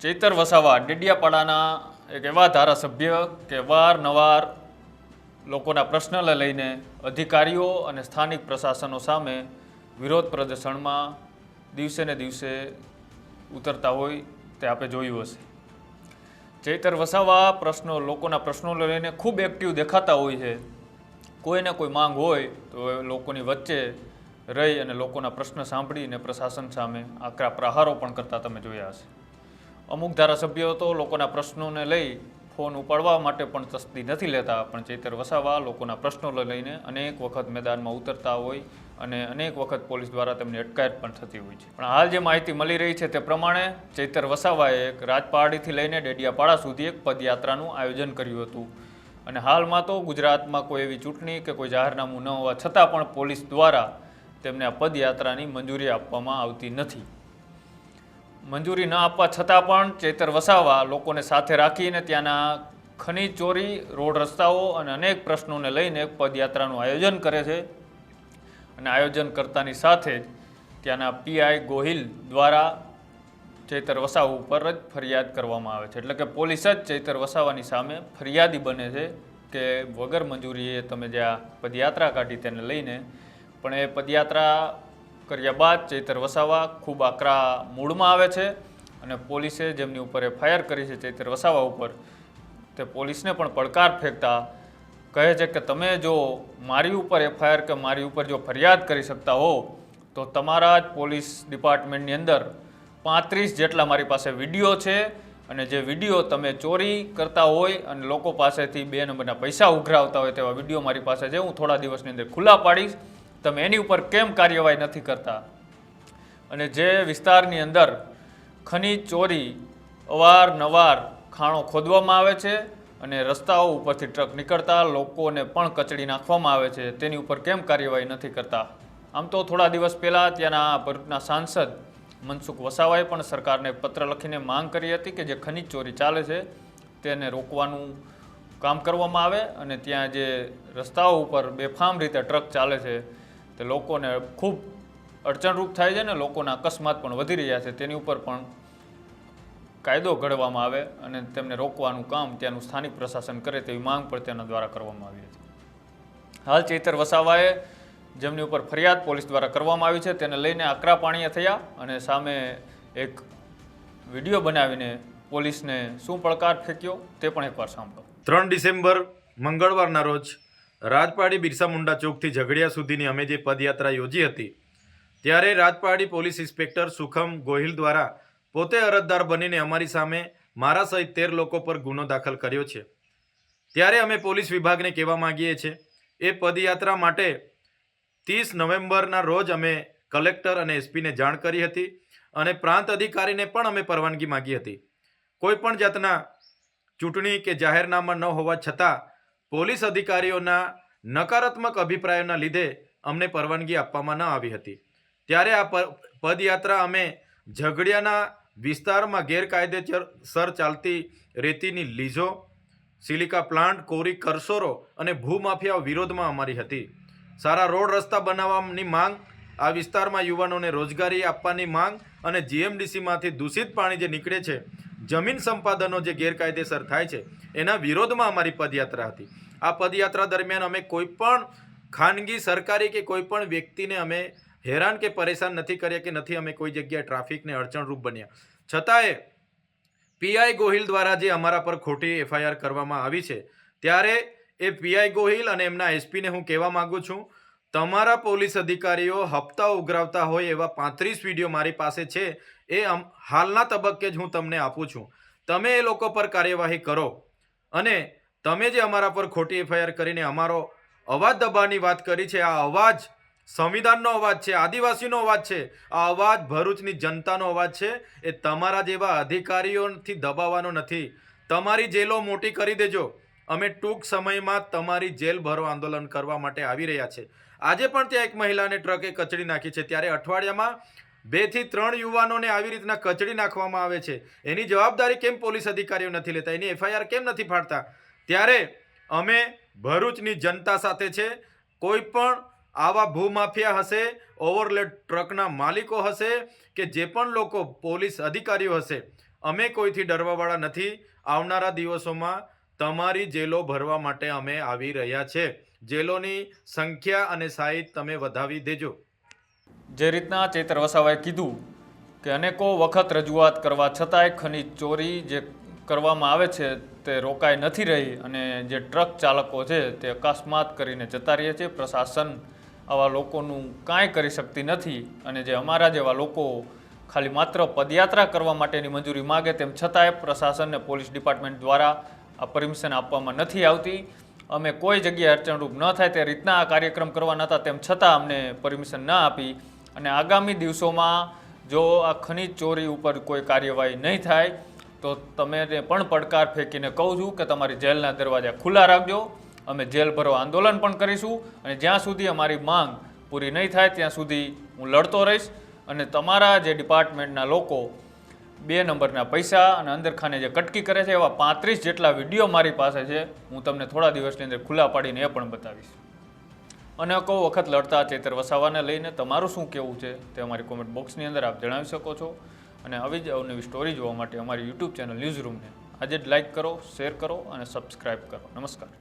ચૈતર વસાવા, ડેડિયાપાડાના એક એવા ધારાસભ્ય કે વારનવાર લોકોના પ્રશ્નને લઈને અધિકારીઓ અને સ્થાનિક પ્રશાસનો સામે વિરોધ પ્રદર્શનમાં દિવસે ને દિવસે ઉતરતા હોય તે આપણે જોયું હશે. ચૈતર વસાવા પ્રશ્નો, લોકોના પ્રશ્નો લઈને ખૂબ એક્ટિવ દેખાતા હોય છે. કોઈને કોઈ માંગ હોય તો લોકોની વચ્ચે રહી અને લોકોના પ્રશ્ન સાંભળીને પ્રશાસન સામે આકરા પ્રહારો પણ કરતા તમે જોયા હશે. અમુક ધારાસભ્યો તો લોકોના પ્રશ્નોને લઈ ફોન ઉપાડવા માટે પણ તસ્દી નથી લેતા, પણ ચૈતર વસાવા લોકોના પ્રશ્નો લઈને અનેક વખત મેદાનમાં ઉતરતા હોય અને અનેક વખત પોલીસ દ્વારા તેમની અટકાયત પણ થતી હોય છે. પણ હાલ જે માહિતી મળી રહી છે તે પ્રમાણે ચૈતર વસાવાએ એક રાજપહાડીથી લઈને ડેડિયાપાડા સુધી એક પદયાત્રાનું આયોજન કર્યું હતું. અને હાલમાં તો ગુજરાતમાં કોઈ એવી ચૂંટણી કે કોઈ જાહેરનામું ન હોવા છતાં પણ પોલીસ દ્વારા તેમને આ પદયાત્રાની મંજૂરી આપવામાં આવતી નથી. મંજૂરી ન આપવા છતાં પણ ચેતર વસાવા લોકોને સાથે રાખીને ત્યાંના ખનીજ ચોરી, રોડ રસ્તાઓ અને અનેક પ્રશ્નોને લઈને પદયાત્રાનું આયોજન કરે છે. અને આયોજન કરતાની સાથે જ ત્યાંના પીઆઈ ગોહિલ દ્વારા ચૈતર વસાવા ઉપર જ ફરિયાદ કરવામાં આવે છે. એટલે કે પોલીસ જ ચૈતર વસાવાની સામે ફરિયાદી બને છે કે વગર મંજૂરીએ તમે જે આ પદયાત્રા કાઢી તેને લઈને, પણ એ પદયાત્રા કર્યા બાદ ચૈતર વસાવા ખૂબ આકરા મૂડમાં આવે છે અને પોલીસે જેમની ઉપર એફઆઈઆર કરી છે ચૈતર વસાવા ઉપર, તે પોલીસને પણ પડકાર ફેંકતા કહે છે કે તમે જો મારી ઉપર એફઆઈઆર કે મારી ઉપર જો ફરિયાદ કરી શકતા હો, તો તમારા જ પોલીસ ડિપાર્ટમેન્ટની અંદર પાંત્રીસ જેટલા મારી પાસે વીડિયો છે અને જે વીડિયો તમે ચોરી કરતા હોય અને લોકો પાસેથી બે નંબરના પૈસા ઉઘરાવતા હોય તેવા વીડિયો મારી પાસે છે, હું થોડા દિવસની અંદર ખુલ્લા પાડીશ તમે એની ઉપર કેમ કાર્યવાહી નથી કરતા? અને જે વિસ્તારની અંદર ખનીજ ચોરી, અવારનવાર ખાણો ખોદવામાં આવે છે અને રસ્તાઓ ઉપરથી ટ્રક નીકળતા લોકોને પણ કચડી નાખવામાં આવે છે, તેની ઉપર કેમ કાર્યવાહી નથી કરતા? આમ તો થોડા દિવસ પહેલાં ત્યાંના ભરૂચના સાંસદ મનસુખ વસાવાએ પણ સરકારને પત્ર લખીને માંગ કરી હતી કે જે ખનીજ ચોરી ચાલે છે તેને રોકવાનું કામ કરવામાં આવે અને ત્યાં જે રસ્તાઓ ઉપર બેફામ રીતે ટ્રક ચાલે છે તે લોકોને ખૂબ અડચણરૂપ થાય છે ને લોકોના અકસ્માત પણ વધી રહ્યા છે. તેની ઉપર પણ કાયદો ઘડવામાં આવે અને તેમને રોકવાનું કામ ત્યાંનું સ્થાનિક પ્રશાસન કરે તેવી માંગ પણ તેના દ્વારા કરવામાં આવી હતી. હાલ ચૈતર વસાવાએ જેમની ઉપર ફરિયાદ પોલીસ દ્વારા કરવામાં આવી છે, તેને લઈને આકરા પાણીએ થયા અને સામે એક વીડિયો બનાવીને પોલીસને શું પડકાર ફેંક્યો તે પણ એકવાર સાંભળો. ત્રણ ડિસેમ્બર મંગળવારના રોજ રાજપાડી બિરસા મુંડા ચોકથી ઝઘડિયા સુધીની અમે જે પદયાત્રા યોજી હતી, ત્યારે રાજપાડી પોલીસ ઇન્સ્પેક્ટર સુખમ ગોહિલ દ્વારા પોતે અરજદાર બનીને અમારી સામે મારા સહિત તેર લોકો પર ગુનો દાખલ કર્યો છે. ત્યારે અમે પોલીસ વિભાગને કહેવા માગીએ છીએ, એ પદયાત્રા માટે ત્રીસ નવેમ્બરના રોજ અમે કલેક્ટર અને એસપીને જાણ કરી હતી અને પ્રાંત અધિકારીને પણ અમે પરવાનગી માગી હતી. કોઈ પણ જાતના ચૂંટણી કે જાહેરનામા ન હોવા છતાં પોલીસ અધિકારીઓના નકારાત્મક અભિપ્રાયોના લીધે અમને પરવાનગી આપવામાં ન આવી હતી. ત્યારે આ પદયાત્રા અમે ઝઘડિયાના વિસ્તારમાં ગેરકાયદેસર ચાલતી રેતીની લીઝો, સિલિકા પ્લાન્ટ, કોરી કરસોરો અને ભૂમાફિયાઓ વિરોધમાં અમારી હતી. સારા રોડ રસ્તા બનાવવાની માંગ, આ વિસ્તારમાં યુવાનોને રોજગારી આપવાની માંગ અને જીએમડીસીમાંથી દૂષિત પાણી જે નીકળે છે, જમીન સંપાદનો જે ગેરકાયદેસર થાય છે, એના વિરોધમાં અમારી પદયાત્રા હતી. આ પદયાત્રા દરમિયાન અમે કોઈ પણ ખાનગી, સરકારી કે કોઈ પણ વ્યક્તિને અમે હેરાન કે પરેશાન નથી કર્યા કે નથી અમે કોઈ જગ્યાએ ટ્રાફિકને અડચણરૂપ બન્યા. છતાંય પીઆઈ ગોહિલ દ્વારા જે અમારા પર ખોટી એફઆઈઆર કરવામાં આવી છે, ત્યારે એ પીઆઈ ગોહિલ અને એમના એસપીને હું કહેવા માગું છું, તમારા પોલીસ અધિકારીઓ હપ્તા ઉઘરાવતા હોય એવા પાંત્રીસ વીડિયો મારી પાસે છે, એ હાલના તબક્કે જ હું તમને આપું છું. તમે એ લોકો પર કાર્યવાહી કરો અને તમે જે અમારા પર ખોટી એફઆઈઆર કરીને અમારો અવાજ દબાવવાની વાત કરી છે, આ અવાજ સંવિધાનનો અવાજ છે, આદિવાસીનો અવાજ છે, આ અવાજ ભરૂચની જનતાનો અવાજ છે, એ તમારા જેવા અધિકારીઓથી દબાવવાનો નથી. તમારી જેલો મોટી કરી દેજો. અમે ટૂંક સમયમાં તમારી જેલ ભરો આંદોલન કરવા માટે આવી રહ્યા છે. આજે પણ ત્યાં એક મહિલાને ટ્રકે કચડી નાખી છે. ત્યારે અઠવાડિયામાં બેથી ત્રણ યુવાનોને આવી રીતના કચડી નાખવામાં આવે છે. એની જવાબદારી કેમ પોલીસ અધિકારીઓ નથી લેતા? એની એફઆઈઆર કેમ નથી ફાડતા? ત્યારે અમે ભરૂચની જનતા સાથે છે. કોઈ પણ આવા ભૂમાફિયા હશે ઓવરલેડ ટ્રકના માલિકો હશે કે જે પણ લોકો પોલીસ અધિકારીઓ હશે, અમે કોઈથી ડરવાવાળા નથી. આવનારા દિવસોમાં તમારી જેલો ભરવા માટે અમે આવી રહ્યા છે. જેલોની સંખ્યા અને સાઈઝ તમે વધાવી દેજો. જે રીતના ચેતર વસાવાએ કીધું કે અનેકો વખત રજૂઆત કરવા છતાંય ખનીજ ચોરી જે કરવામાં આવે છે તે રોકાઈ નથી રહી અને જે ટ્રક ચાલકો છે તે અકસ્માત કરીને જતા રહે છે. પ્રશાસન આવા લોકોનું કાંઈ કરી શકતી નથી અને જે અમારા જેવા લોકો ખાલી માત્ર પદયાત્રા કરવા માટેની મંજૂરી માગે તેમ છતાંય પ્રશાસનને પોલીસ ડિપાર્ટમેન્ટ દ્વારા આ પરમિશન આપવામાં નથી આવતી. અમે કોઈ જગ્યાએ અડચણરૂપ ન થાય તે રીતના આ કાર્યક્રમ કરવાના હતા તેમ છતાં અમને પરમિશન ન આપી અને આગામી દિવસોમાં જો આ ખનીજ ચોરી ઉપર કોઈ કાર્યવાહી નહીં થાય તો તમે પણ પડકાર ફેંકીને કહું છું કે તમારી જેલના દરવાજા ખુલ્લા રાખજો. અમે જેલ ભરો આંદોલન પણ કરીશું અને જ્યાં સુધી અમારી માંગ પૂરી નહીં થાય ત્યાં સુધી હું લડતો રહીશ. અને તમારા જે ડિપાર્ટમેન્ટના લોકો બે નંબરના પૈસા અને અંદરખાને જે કટકી કરે છે એવા પાંત્રીસ જેટલા વીડિયો મારી પાસે છે, હું તમને થોડા દિવસની અંદર ખુલ્લા પાડીને એ પણ બતાવીશ. અને અનેકો વખત લડતા ચેતર વસાવાને લઈને તમારું શું કહેવું છે તે અમારી કોમેન્ટ બોક્સની અંદર આપ જણાવી શકો છો. અને આવી જ અવનવી સ્ટોરી જોવા માટે અમારી યુટ્યુબ ચેનલ ન્યૂઝ રૂમને આજે જ લાઇક કરો શેર કરો અને સબસ્ક્રાઇબ કરો. નમસ્કાર.